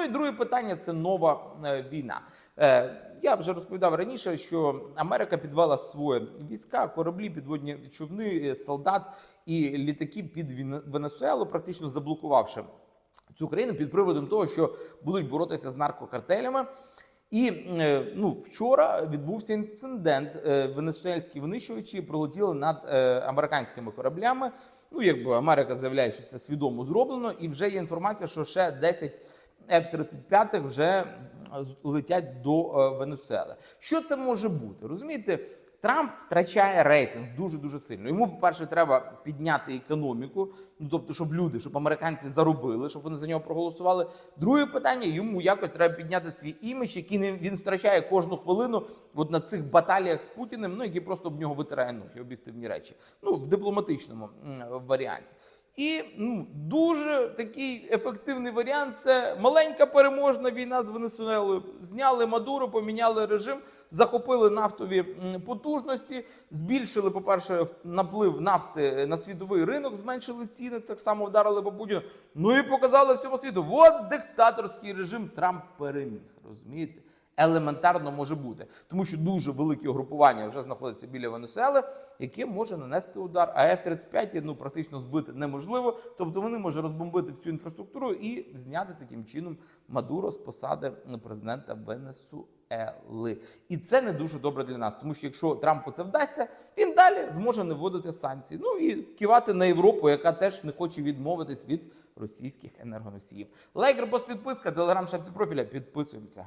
Ну і друге питання це нова е, війна. Е, Я вже розповідав раніше, що Америка підвела свої війська, кораблі, підводні човни, е, солдат і літаки під Вен- Венесуелу, практично заблокувавши цю країну під приводом того, що будуть боротися з наркокартелями. І е, ну, вчора відбувся інцидент. Е, Венесуельські винищувачі пролетіли над е, американськими кораблями. Ну, якби Америка заявляє, що це свідомо зроблено, і вже є інформація, що ще 10 F-35 вже летять до Венесуели. Що це може бути? Розумієте? Трамп втрачає рейтинг дуже дуже сильно. Йому, по-перше, треба підняти економіку, ну тобто, щоб люди, щоб американці заробили, щоб вони за нього проголосували. Друге питання: йому якось треба підняти свій імідж, який він втрачає кожну хвилину от на цих баталіях з Путіним, ну які просто об нього витирає ноги, об'єктивні речі. Ну в дипломатичному варіанті. І ну, дуже такий ефективний варіант це маленька переможна війна з Венесуелою. Зняли Мадуру, поміняли режим, захопили нафтові потужності, збільшили, по-перше, наплив нафти на світовий ринок, зменшили ціни, так само вдарили по Путіну. Ну і показали всьому світу: от диктаторський режим Трамп переміг. Розумієте? Елементарно може бути, тому що дуже великі угрупування вже знаходяться біля Венесуели, яке може нанести удар. А F-35 ну практично збити неможливо. Тобто вони можуть розбомбити всю інфраструктуру і зняти таким чином Мадуро з посади президента Венесуели. І це не дуже добре для нас, тому що якщо Трампу це вдасться, він далі зможе не вводити санкції. Ну і кивати на Європу, яка теж не хоче відмовитись від російських енергоносіїв. Лайк, репост, підписка, телеграм, шапці профіля. Підписуємося.